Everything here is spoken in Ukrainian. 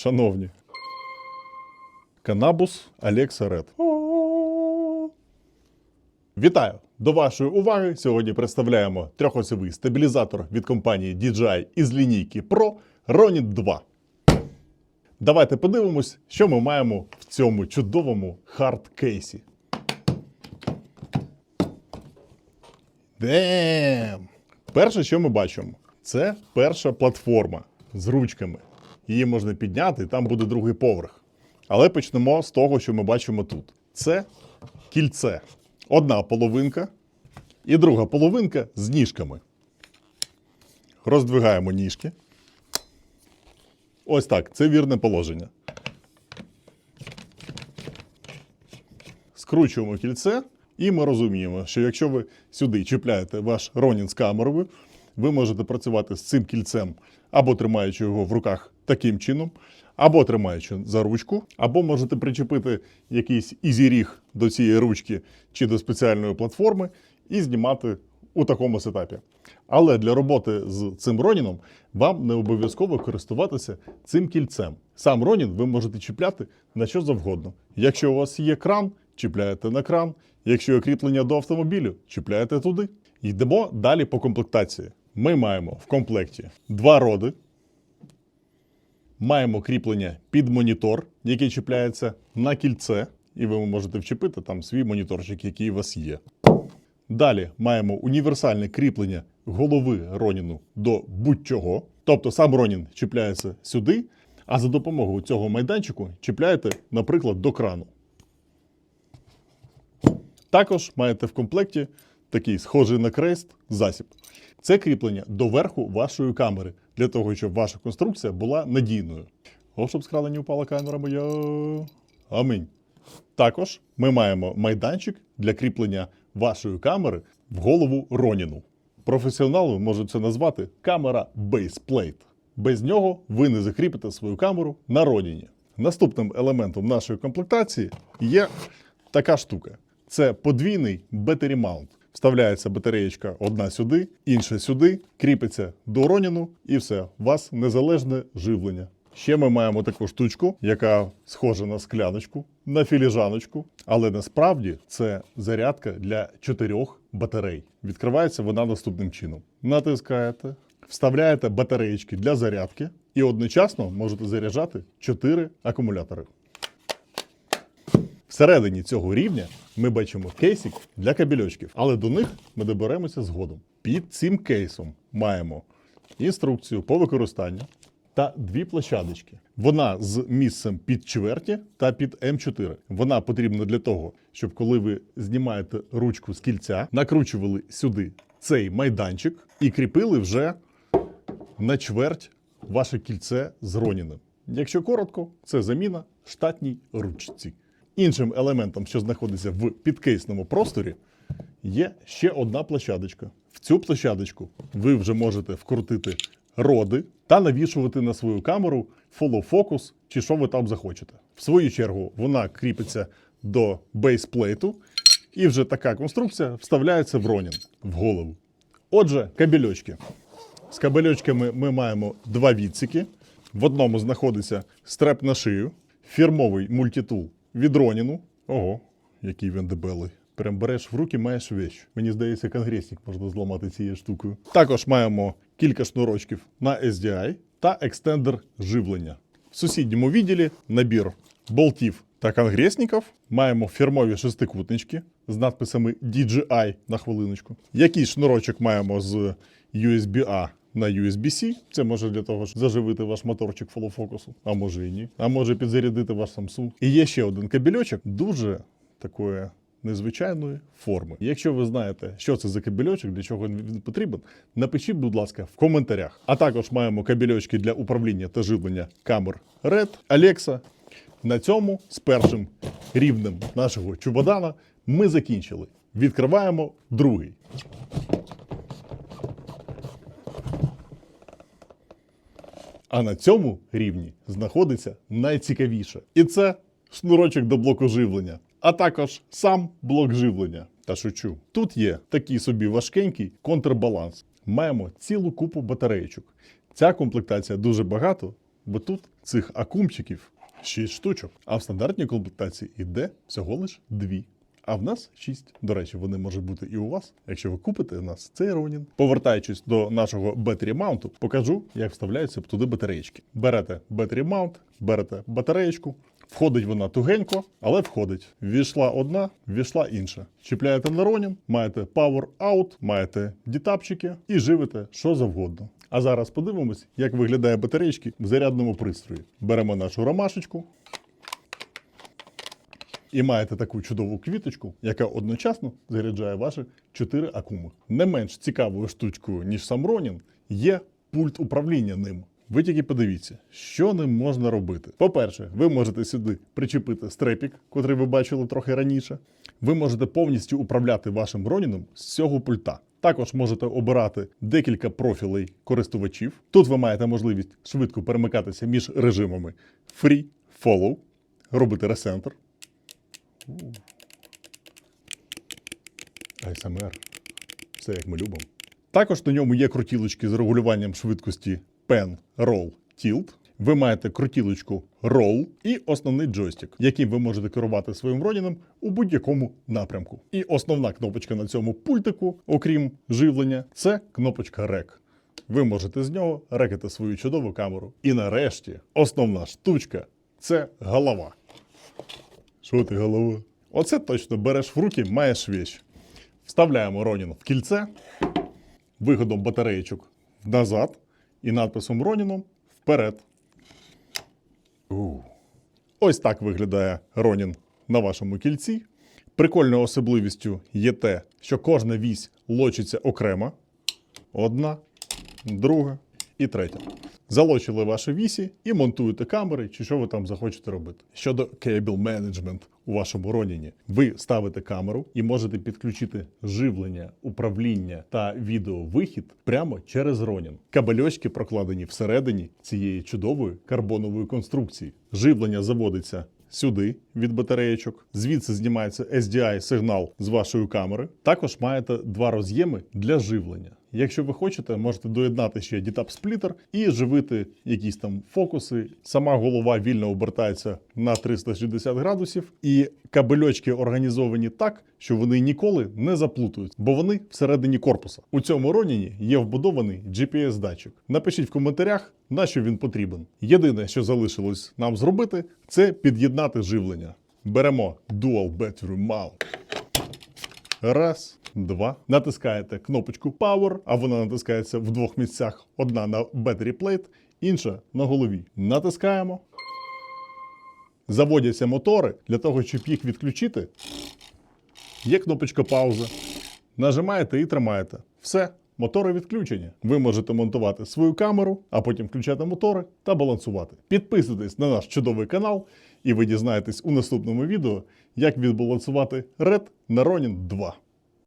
шановні. Канабус Алекса Ред. Вітаю! До вашої уваги сьогодні представляємо трьохосовий стабілізатор від компанії DJI із лінійки Pro Ronin 2. Давайте подивимось, що ми маємо в цьому чудовому хардкейсі. Дем! Перше, що ми бачимо, це перша платформа з ручками. Її можна підняти, і там буде другий поверх. Але почнемо з того, що ми бачимо тут. Це кільце. Одна половинка і друга половинка з ніжками. Роздвигаємо ніжки. Ось так, це вірне положення. Скручуємо кільце, і ми розуміємо, що якщо ви сюди чіпляєте ваш Ронін з камерою, ви можете працювати з цим кільцем або тримаючи його в руках таким чином, або тримаючи за ручку, або можете причепити якийсь ізіріг до цієї ручки чи до спеціальної платформи і знімати у такому сетапі. Але для роботи з цим Роніном вам не обов'язково користуватися цим кільцем. Сам Ронін ви можете чіпляти на що завгодно. Якщо у вас є кран, чіпляєте на кран. Якщо є кріплення до автомобілю, чіпляєте туди. Йдемо далі по комплектації. Ми маємо в комплекті два роди. Маємо кріплення під монітор, який чіпляється на кільце, і ви можете вчепити там свій моніторчик, який у вас є. Далі маємо універсальне кріплення голови Роніну до будь-чого. Тобто сам Ронін чіпляється сюди, а за допомогою цього майданчику чіпляєте, наприклад, до крану. Також маєте в комплекті такий схожий на крест засіб. Це кріплення до верху вашої камери, для того, щоб ваша конструкція була надійною. О, щоб з не упала камера моя. Амінь. Також ми маємо майданчик для кріплення вашої камери в голову Роніну. Професіонали можуть це назвати камера Baseplate. Без нього ви не закріпите свою камеру на Роніні. Наступним елементом нашої комплектації є така штука: це подвійний battery mount. Вставляється батареєчка одна сюди, інша сюди, кріпиться до Роніну, і все, у вас незалежне живлення. Ще ми маємо таку штучку, яка схожа на скляночку, на філіжаночку, але насправді це зарядка для чотирьох батарей. Відкривається вона наступним чином: натискаєте, вставляєте батареєчки для зарядки і одночасно можете заряджати чотири акумулятори. Всередині цього рівня ми бачимо кейсик для кабельочків, але до них ми доберемося згодом. Під цим кейсом маємо інструкцію по використанню та дві площадочки. Вона з місцем під чверті та під М4. Вона потрібна для того, щоб коли ви знімаєте ручку з кільця, накручували сюди цей майданчик і кріпили вже на чверть ваше кільце з Роніним. Якщо коротко, це заміна штатній ручці. Іншим елементом, що знаходиться в підкейсному просторі, є ще одна площадочка. В цю площадочку ви вже можете вкрутити роди та навішувати на свою камеру фоллоу-фокус чи що ви там захочете. В свою чергу вона кріпиться до бейсплейту, і вже така конструкція вставляється в ронін в голову. Отже, кабельочки. З кабельочками ми маємо два відсіки. В одному знаходиться стреп на шию, фірмовий мультитул від Роніну. Ого, який він дебелий. Прям береш в руки, маєш вещь. Мені здається, конгресник можна зламати цією штукою. Також маємо кілька шнурочків на SDI та екстендер живлення. В сусідньому відділі набір болтів та конгресників. Маємо фірмові шестикутнички з надписами DJI на хвилиночку. Якийсь шнурочок маємо з USB-A на USB-C. Це може для того, щоб заживити ваш моторчик фолофокусу, а може і ні. А може підзарядити ваш Samsung. І є ще один кабельочок, дуже такої незвичайної форми. Якщо ви знаєте, що це за кабельочок, для чого він потрібен, напишіть, будь ласка, в коментарях. А також маємо кабельочки для управління та живлення камер Red, Alexa. На цьому з першим рівнем нашого чубодана ми закінчили. Відкриваємо другий. А на цьому рівні знаходиться найцікавіше. І це шнурочок до блоку живлення, а також сам блок живлення. Та шучу. Тут є такий собі важкенький контрбаланс. Маємо цілу купу батареєчок. Ця комплектація дуже багато бо тут цих акумчиків 6 штучок. А в стандартній комплектації йде всього лише 2. А в нас 6. До речі, вони можуть бути і у вас, якщо ви купите у нас цей Ronin. Повертаючись до нашого Battery Mount, покажу, як вставляються туди батареєчки. Берете Battery Mount, берете батареєчку, Входить вона тугенько, але входить. Ввійшла одна, ввійшла інша. Чіпляєте на Ronin, маєте Power Out, маєте дітапчики і живете що завгодно. А зараз подивимось, як виглядає батареєчки в зарядному пристрої. Беремо нашу ромашечку. І маєте таку чудову квіточку, яка одночасно заряджає ваші 4 акуми. Не менш цікавою штучкою, ніж сам Ронін, є пульт управління ним. Ви тільки подивіться, що ним можна робити. По-перше, ви можете сюди причепити стрепік, котрий ви бачили трохи раніше. Ви можете повністю управляти вашим Роніном з цього пульта. Також можете обирати декілька профілей користувачів. Тут ви маєте можливість швидко перемикатися між режимами Free, Follow, робити ресентр. ASMR. Все як ми любимо. Також на ньому є крутілочки з регулюванням швидкості Pen, Roll, Tilt. Ви маєте крутілочку Roll і основний джойстик, яким ви можете керувати своїм Роніном у будь-якому напрямку. І основна кнопочка на цьому пультику, окрім живлення, це кнопочка REC. Ви можете з нього рекати свою чудову камеру. І нарешті основна штучка це голова. Що ти голова? Оце точно береш в руки, маєш віч. Вставляємо Ронін в кільце, виходом батареєчок назад і надписом Роніном вперед. Ось так виглядає Ронін на вашому кільці. Прикольною особливістю є те, що кожна вісь лочиться окремо. Одна, друга і третя. Залочили ваші вісі і монтуєте камери, чи що ви там захочете робити. Щодо кейбл менеджмент у вашому Роніні, ви ставите камеру і можете підключити живлення, управління та відеовихід прямо через Ронін. Кабельочки прокладені всередині цієї чудової карбонової конструкції. Живлення заводиться сюди від батареєчок. Звідси знімається SDI сигнал з вашої камери. Також маєте два роз'єми для живлення. Якщо ви хочете, можете доєднати ще дітап сплітер і живити якісь там фокуси. Сама голова вільно обертається на 360 градусів, і кабельочки організовані так, що вони ніколи не заплутують, бо вони всередині корпуса. У цьому Роніні є вбудований GPS-датчик. Напишіть в коментарях, на що він потрібен. Єдине, що залишилось нам зробити, це під'єднати живлення. Беремо Dual Battery Mount. Раз, два. Натискаєте кнопочку Power, а вона натискається в двох місцях: одна на Battery Plate, інша на голові. Натискаємо. Заводяться мотори для того, щоб їх відключити. Є кнопочка пауза. Нажимаєте і тримаєте. Все, мотори відключені. Ви можете монтувати свою камеру, а потім включати мотори та балансувати. Підписуйтесь на наш чудовий канал, і ви дізнаєтесь у наступному відео, як відбалансувати Red на Ronin 2.